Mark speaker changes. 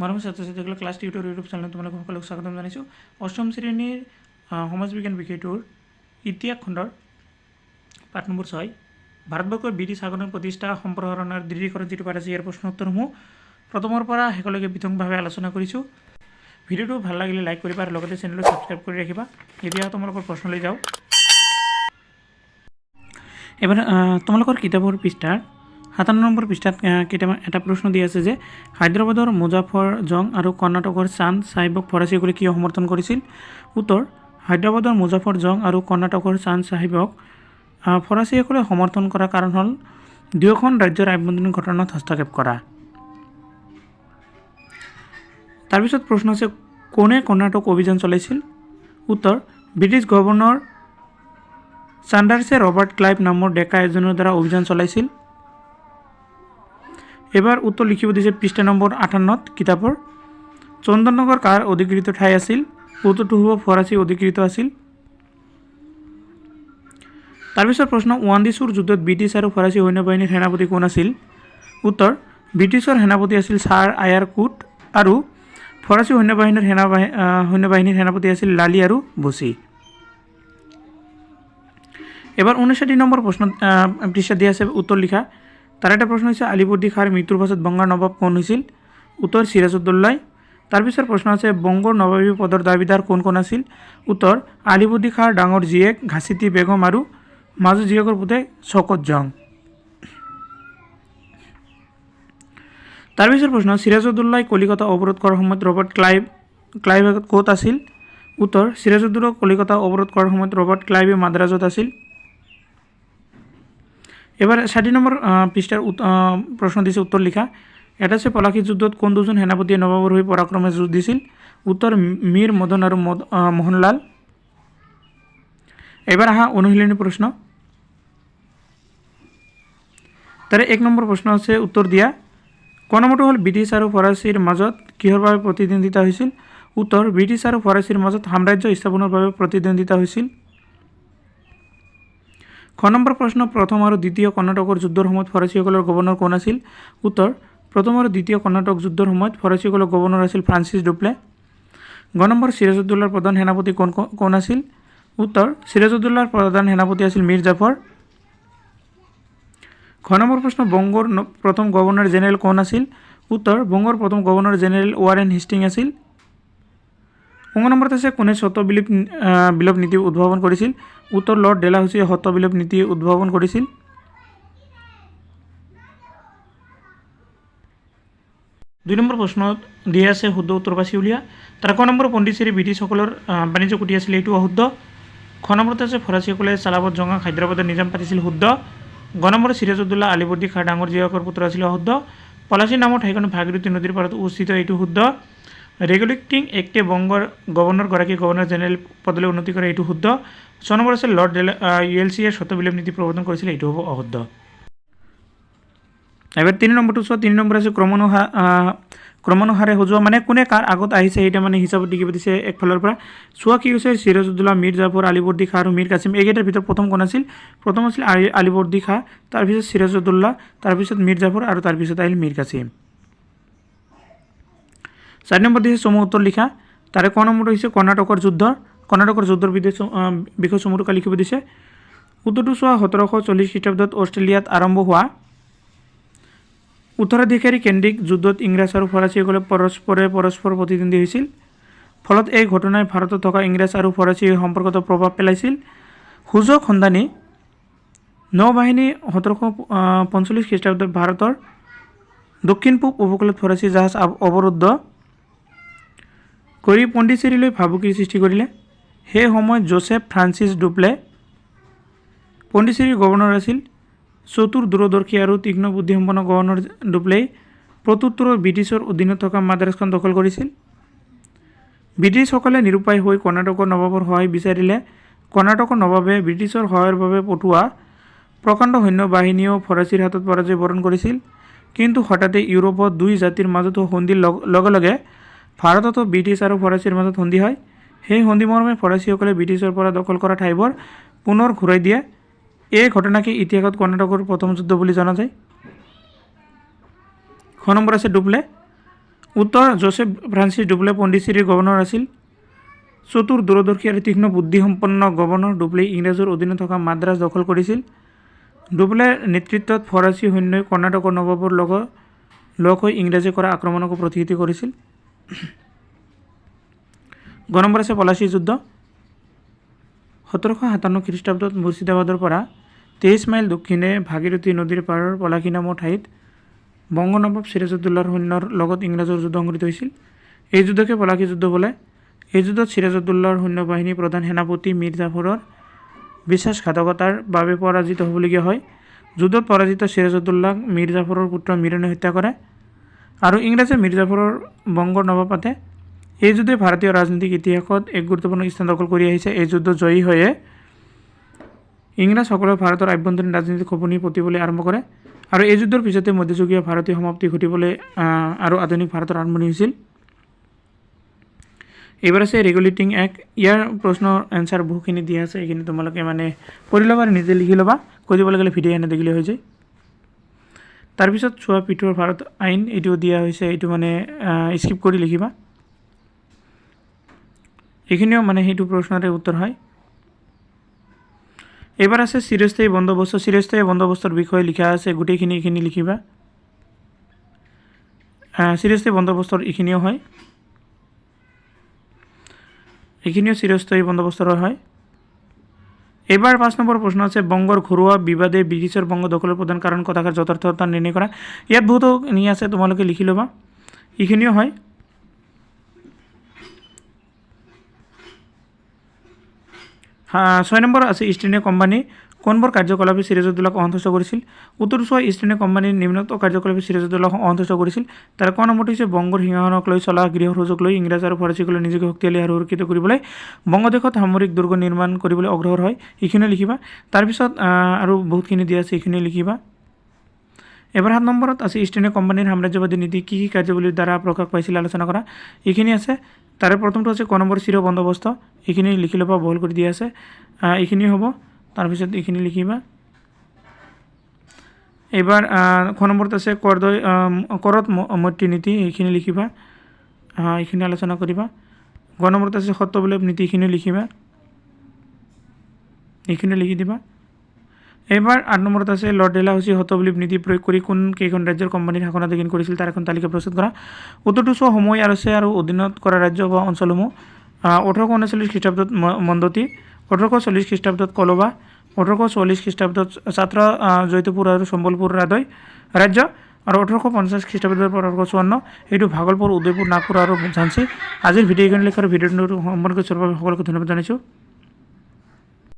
Speaker 1: মৰমৰ ছাত্ৰ ছাত্ৰীসকলক ক্লাছ টিউটৰ ইউটিউব চেনেলত তোমালোক সকলোক স্বাগতম জনাইছোঁ। অষ্টম শ্ৰেণীৰ সমাজ বিজ্ঞান বিষয়টোৰ ইতিহাস খণ্ডৰ পাঠ নম্বৰ ছয়। ভাৰতবৰ্ষৰ ব্ৰিটিছ শাসনৰ প্ৰতিষ্ঠা সম্প্ৰসাৰণ আৰু দৃঢ়ীকৰণ যিটো পাঠ আছে ইয়াৰ প্ৰশ্ন উত্তৰসমূহ প্ৰথমৰ পৰা শেষলৈকে পৃথকভাৱে আলোচনা কৰিছোঁ। ভিডিঅ'টো ভালো লাগিলে লাইক কৰিবা আৰু লগতে চেনেলটো ছাবস্ক্ৰাইব কৰি ৰাখিবা। এতিয়া তোমালোকৰ প্ৰশ্নলৈ যাওঁ। এবাৰ তোমালোকৰ কিতাপৰ পৃষ্ঠাৰ সাতান্ন নম্বৰ পৃষ্ঠাত কেইটামান এটা প্ৰশ্ন দি আছে যে, হায়দৰাবাদৰ মুজাফৰ জং আৰু কৰ্ণাটকৰ চান্দ চাহিবক ফৰাচীসকলে কিয় সমৰ্থন কৰিছিল? উত্তৰ, হায়দৰাবাদৰ মুজাফৰ জং আৰু কৰ্ণাটকৰ চান্দ চাহিবক ফৰাচীসকলে সমৰ্থন কৰাৰ কাৰণ হ'ল দুয়োখন ৰাজ্যৰ আভ্যন্তৰীণ ঘটনাত হস্তক্ষেপ কৰা। তাৰপিছত প্ৰশ্ন আছে, কোনে কৰ্ণাটক অভিযান চলাইছিল? উত্তৰ, ব্ৰিটিছ গভৰ্ণৰ চাণ্ডাৰ্ছে ৰবাৰ্ট ক্লাইভ নামৰ ডেকা এজনৰ দ্বাৰা অভিযান চলাইছিল। এবাৰ উত্তৰ লিখিব দিছে পৃষ্ঠা নম্বৰ আঠান্নত, কিতাপৰ। চন্দননগৰ কাৰ অধিকৃত ঠাই আছিল? উত্তৰটো হ'ব ফৰাচী অধিকৃত আছিল? তাৰপিছত প্ৰশ্ন ওৱান্দিছুৰ যুদ্ধত ব্ৰিটিছ আৰু ফৰাচী সৈন্যবাহিনীৰ সেনাপতি কোন আছিল? উত্তৰ, ব্ৰিটিছৰ সেনাপতি আছিল ছাৰ আয়াৰ কুট আৰু ফৰাচী সৈন্যবাহিনীৰ সেনাবাহিনী সৈন্যবাহিনীৰ সেনাপতি আছিল লালি আৰু বচি এবার উনষাটি নম্বর প্রশ্ন পৃষ্ঠা দিয়া আছে উত্তর লিখা। তার একটা প্রশ্ন হচ্ছে আলিবর্দী খাঁর মৃত্যুর পাছত বঙ্গাৰ নবাব কোন হৈছিল? উত্তৰ সিরাজউদ্দৌলাই তাৰপিছত প্ৰশ্ন আছে বংগৰ নবাবী পদৰ দাবীদাৰ কোন কোন আছিল? উত্তৰ আলিবৰ্দী খাঁৰ ডাঙৰ জীয়েক ঘাচিতি বেগম আৰু মাজু জীয়েকৰ পুতেক শকত জং। তাৰপিছত প্ৰশ্ন সিৰাজউদ্দৌলাই কলিকতা অৱৰোধ কৰাৰ সময়ত ৰবাৰ্ট ক্লাইভ ক্লাইভ ক'ত আছিল? উত্তৰ সিৰাজউদ্দৌলা কলিকতা অৱৰোধ কৰাৰ সময়ত ৰবাৰ্ট ক্লাইভে মাদ্ৰাজত আছিল। এবার ষাঠি নম্বর পৃষ্ঠার প্রশ্ন দিছে উত্তর লিখা। এটা হচ্ছে পলাশী যুদ্ধত কোন দুজন সেনাপতিয়ে নবাবৰ হৈ পৰাক্ৰমে যুঁজ দিছিল? উত্তৰ মীৰ মদন মদ মোহনলাল। এবার আহা অনুশীলনী প্ৰশ্ন তাৰে এক নম্বৰ প্ৰশ্ন আছে উত্তৰ দিয়া। ক হ'ল ব্ৰিটিছ আৰু ফৰাচীৰ মাজত কিহৰ বাবে প্ৰতিদ্বন্দ্বিতা হৈছিল? উত্তৰ, ব্ৰিটিছ আৰু ফৰাচীৰ মাজত সাম্ৰাজ্য স্থাপনৰ বাবে প্ৰতিদ্বন্দ্বিতা হৈছিল। খ নম্বৰ প্ৰশ্ন প্ৰথম আৰু দ্বিতীয় কৰ্ণাটকৰ যুদ্ধৰ সময়ত ফৰাচীসকলৰ গভৰ্ণৰ কোন আছিল? উত্তৰ প্ৰথম আৰু দ্বিতীয় কৰ্ণাটক যুদ্ধৰ সময়ত ফৰাচীসকলৰ গভৰ্ণৰ আছিল ফ্ৰান্সিছ ডুপ্লে। গ নম্বৰ সিৰাজউদ্দৌলাৰ প্ৰধান সেনাপতি কোন কোন আছিল? উত্তৰ সিৰাজউদ্দৌলাৰ প্ৰধান সেনাপতি আছিল মীৰ জাফৰ। খ নম্বৰ প্ৰশ্ন বংগৰ প্ৰথম গভৰ্ণৰ জেনেৰেল কোন আছিল? উত্তৰ বংগৰ প্ৰথম গভৰ্ণৰ জেনেৰেল ৱাৰেন হিষ্টিং আছিল। অংগ নম্বৰত আছে কোনে সত্য বিলোপ বিলোপ নীতি উদ্ভাৱন কৰিছিল? উত্তৰ লৰ্ড ডেলাহৌচিয়ে সত্য বিলোপ নীতি উদ্ভাৱন কৰিছিল। দুই নম্বৰ প্ৰশ্নত দিয়া আছে শুদ্ধ উত্তৰ বাছি উলিয়া তাৰ ক নম্বৰ পণ্ডিচেৰী ব্ৰিটিছসকলৰ বাণিজ্য কুটি আছিল এইটো অশুদ্ধ। খ নম্বৰত আছে ফৰাচীসকলে চালাবত জঙা হায়দৰাবাদৰ নিজাম পাতিছিল শুদ্ধ। গ নম্বৰ সিৰাজউদ্দৌলা আলিবৰ্দী খাঁ ডাঙৰ জীয়কৰ পুত্ৰ আছিল অশুদ্ধ। পলাচী নামৰ ঠাইখন ভাগীৰথী নদীৰ পাৰত অৱস্থিত এইটো শুদ্ধ। ৰেগুলেটিং এক্টে বংগৰ গভৰ্ণৰগৰাকী গভৰ্ণৰ জেনেৰেল পদলৈ উন্নতি কৰে এইটো শুদ্ধ ছ নম্বৰ আছে লৰ্ড ইউ এল চিয়ে সত্য বিলোপ নীতি প্ৰৱৰ্তন কৰিছিল এইটো হ'ব অশুদ্ধ এবাৰ তিনি নম্বৰটো চোৱা তিনি নম্বৰ আছে ক্ৰমানুসাৰ আহ, ক্ৰমানুসাৰে সজোৱা মানে কোনে কাৰ আগত আহিছে সেইটা মানে হিচাপত লিখিব দিছে একফালৰ পৰা। চোৱা কি হৈছে সিৰাজউদ্দৌলা মীৰ জাফৰ আলিবৰ্দী খাঁ আৰু মীৰ কাছিম এইকেইটাৰ ভিতৰত প্ৰথম কোন আছিল? প্ৰথম আছিল আলি আলিবৰ্দী খাঁ তাৰপিছত সিৰাজউদ্দৌলা তাৰপিছত মীৰ জাফৰ আৰু তাৰপিছত আহিল মীৰ কাছিম। চাৰি নম্বৰ দিছে চমু উত্তৰ লিখা। তাৰে ক নম্বৰটো হৈছে কৰ্ণাটকৰ যুদ্ধ। কৰ্ণাটকৰ যুদ্ধৰ বিদেশ বিষয় চমুটোকা লিখিব দিছে। উত্তৰটো চোৱা, সোতৰশ চল্লিছ খ্ৰীষ্টাব্দত অষ্ট্ৰেলিয়াত আৰম্ভ হোৱা। উত্তৰাধিকাৰী কেন্দ্ৰিক যুদ্ধত ইংৰাজ আৰু ফৰাচীসকলে পৰস্পৰে পৰস্পৰ প্ৰতিদ্বন্দ্বী হৈছিল। ফলত এই ঘটনাই ভাৰতত থকা ইংৰাজ আৰু ফৰাচী সম্পৰ্কত প্ৰভাৱ পেলাইছিল। সুযোগ সন্ধানী, নৌবাহিনী সোতৰশ পঞ্চল্লিছ খ্ৰীষ্টাব্দত ভাৰতৰ দক্ষিণ পূব উপকূলত ফৰাচী জাহাজ অৱৰুদ্ধ কৰি পণ্ডিচেৰীলৈ ভাবুকিৰ সৃষ্টি কৰিলে। সেই সময়ত জোচেফ ফ্ৰান্সিছ ডুপ্লে পণ্ডিচেৰীৰ গভৰ্ণৰ আছিল। চতুৰ দূৰদৰ্শী আৰু তীক্ষ্ণ বুদ্ধিসম্পন্ন গভৰ্ণৰ ডুপ্লেই প্ৰত্যুত্তৰত ব্ৰিটিছৰ অধীনত থকা মাদ্ৰাজখন দখল কৰিছিল। ব্ৰিটিছসকলে নিৰুপায় হৈ কৰ্ণাটকৰ নবাবৰ সহায় বিচাৰিলে। কৰ্ণাটকৰ নবাবে ব্ৰিটিছৰ সহায়ৰ বাবে পঠোৱা প্ৰকাণ্ড সৈন্য বাহিনীয়েও ফৰাচীৰ হাতত পৰাজয় বৰণ কৰিছিল। কিন্তু হঠাতে ইউৰোপত দুই জাতিৰ মাজত সন্ধিৰ লগ- লগে লগে ভাৰততো ব্ৰিটিছ আৰু ফৰাচীৰ মাজত সন্ধি হয়। সেই সন্ধি মৰ্মে ফৰাচীসকলে ব্ৰিটিছৰ পৰা দখল কৰা ঠাইবোৰ পুনৰ ঘূৰাই দিয়ে। এই ঘটনাকে ইতিহাসত কৰ্ণাটকৰ প্ৰথম যুদ্ধ বুলি জনা যায়। খ নম্বৰ আছে ডুপ্লে উত্তৰ জোচেফ ফ্ৰান্সিছ ডুপ্লে পণ্ডিচেৰীৰ গভৰ্ণৰ আছিল। চতুৰ দূৰদৰ্শী আৰু তীক্ষ্ণ বুদ্ধিসম্পন্ন গভৰ্ণৰ ডুপ্লে ইংৰাজৰ অধীনত থকা মাদ্ৰাজ দখল কৰিছিল। ডুপ্লেৰ নেতৃত্বত ফৰাচী সৈন্যই কৰ্ণাটকৰ নৱাবৰ লগত লগ হৈ ইংৰাজে কৰা আক্ৰমণকো প্ৰতিহত কৰিছিল। গ নম্বৰ আছে পলাচী যুদ্ধ। সোতৰশ সাতাৱন্ন খ্ৰীষ্টাব্দত মুৰ্ছিদাবাদৰ পৰা তেইছ মাইল দক্ষিণে ভাগীৰথী নদীৰ পাৰৰ পলাশী নামৰ ঠাইত বংগ নৱাব চিৰাজউদ্দৌলাৰ সৈন্যৰ লগত ইংৰাজৰ যুদ্ধ সংঘটিত হৈছিল। এই যুদ্ধকে পলাশী যুদ্ধ বোলে। এই যুদ্ধত চিৰাজউদ্দৌলাৰ সৈন্যবাহিনী প্ৰধান সেনাপতি মীৰ বিশ্বাসঘাতকতাৰ বাবে পৰাজিত হ'বলগীয়া হয়। যুদ্ধত পৰাজিত চিৰাজউদ্দৌলাক মীৰ পুত্ৰ মীৰণে হত্যা কৰে। আৰু ইংৰাজে মীৰ জাফৰৰ বংগৰ নৱাব পাতে এই যুদ্ধই ভাৰতীয় ৰাজনৈতিক ইতিহাসত এক গুৰুত্বপূৰ্ণ স্থান দখল কৰি আহিছে। এই যুদ্ধ জয়ী হৈয়ে ইংৰাজসকলে ভাৰতৰ আভ্যন্তৰীণ ৰাজনীতিক খোপনি পুতিবলৈ আৰম্ভ কৰে আৰু এই যুদ্ধৰ পিছতে মধ্যযুগীয় ভাৰতীয় সমাপ্তি ঘটিবলৈ আৰু আধুনিক ভাৰতৰ আৰম্ভণি হৈছিল। এইবাৰ আছে ৰেগুলেটিং এক্ট। ইয়াৰ প্ৰশ্নৰ এনচাৰ বহুখিনি দিয়া আছে। এইখিনি তোমালোকে মানে পঢ়ি ল'বা নিজে লিখি ল'বা। কৈ দিব লাগিলে ভিডিঅ' এনে দেখিলে হৈ যায়। তাৰপিছত চোৱা পিঠৰ ভাৰত আইন, এইটো দিয়া হৈছে, এইটো মানে স্কিপ কৰি লিখিবা। এইখিনিও মানে সেইটো প্ৰশ্নৰে উত্তৰ হয়। এইবাৰ আছে চিৰস্থায়ী বন্দোবস্ত, চিৰস্থায়ী বন্দোবস্তৰ বিষয়ে লিখা আছে, গোটেইখিনি এইখিনি লিখিবা। চিৰস্থায়ী বন্দোবস্তৰ এইখিনিও হয়। এইখিনিও চিৰস্থায়ী বন্দোবস্তৰ হয়। এইবাৰ পাঁচ নম্বৰ প্ৰশ্ন আছে বংগৰ ঘৰুৱা বিবাদে ব্ৰিটিছৰ বংগ দখলৰ প্ৰধান কাৰণ কথাষাৰ যথাৰ্থতা নিৰ্ণয় কৰা ইয়াত বহুতো নি আছে তোমালোকে লিখি ল'বা। এইখিনিও হয়। ছয় নম্বৰ আছে ইষ্ট ইণ্ডিয়া কোম্পানী কোনবোৰ কাৰ্যকলাপে চিৰাজউদ্দৌলাক অসন্তুষ্ট কৰিছিল? উত্তৰ চোৱা ইষ্ট ইণ্ডিয়া কোম্পানীৰ নিম্নোক্ত কাৰ্যকলাপে চিৰাজউদ্দৌলাক অসন্তুষ্ট কৰিছিল। তাৰ ক নম্বৰটো হৈছে বংগৰ সিংহাসনক লৈ চলা গৃহ সুযোগ লৈ ইংৰাজ আৰু ফৰাচীসকলে নিজকে শক্তিশালী আৰু সুৰক্ষিত কৰিবলৈ বংগদেশত সামৰিক দুৰ্গ নিৰ্মাণ কৰিবলৈ অগ্ৰসৰ হয়। এইখিনিও লিখিবা। তাৰপিছত আৰু বহুতখিনি দিয়া আছে এইখিনিও লিখিবা। এবাৰ সাত নম্বৰত আছে ইষ্ট ইণ্ডিয়া কোম্পানীৰ সাম্ৰাজ্যবাদী নীতি কি কি কাৰ্যাৱলীৰ দ্বাৰা প্ৰকাশ পাইছিল আলোচনা কৰা। এইখিনি আছে। তাৰে প্ৰথমটো আছে ক নম্বৰ চিৰ বন্দোবস্ত। এইখিনি লিখি ল'বা, বহল কৰি দিয়া আছে। এইখিনি হ'ব। তাৰপিছত এইখিনি লিখিবা। এইবাৰ খ নম্বৰত আছে কৰদৈ কৰত মৈত্ৰী নীতি এইখিনি লিখিবা। এইখিনি আলোচনা কৰিবা। গ নম্বৰত আছে সত্যবিলোপ নীতি এইখিনি লিখিবা। এইখিনি লিখি দিবা। এইবাৰ আঠ নম্বৰত আছে লৰ্ড ডেলাহৌচি সতবিলীপ নীতি প্ৰয়োগ কৰি কোন কেইখন ৰাজ্যৰ কোম্পানীৰ শাসনাধীন কৰিছিল তাৰ এখন তালিকা প্ৰস্তুত কৰা। উত্তৰটো চোৱা সময় আৰু আছে আৰু অধীনত কৰা ৰাজ্য বা অঞ্চলসমূহ। ওঠৰশ ঊনচল্লিছ খ্ৰীষ্টাব্দত মন্দতী ওঠৰশ চল্লিছ খ্ৰীষ্টাব্দত কলবা। খ্ৰীষ্টাব্দত ছাত্ৰ আহ, জৈতপুৰ আৰু সম্বলপুৰ ৰাজয় ৰাজ্য। আৰু ওঠৰশ পঞ্চাছ খ্ৰীষ্টাব্দৰ পৰা ওঠৰশ চৌৱন্ন এইটো ভাগলপুৰ উদয়পুৰ নাগপুৰ আৰু ঝান্সী ভিডিঅ' এইখিনি লিখাৰ ভিডিঅ'টো সম্পৰ্কে চলোৱাৰ সকলোকে ধন্যবাদ জনাইছোঁ।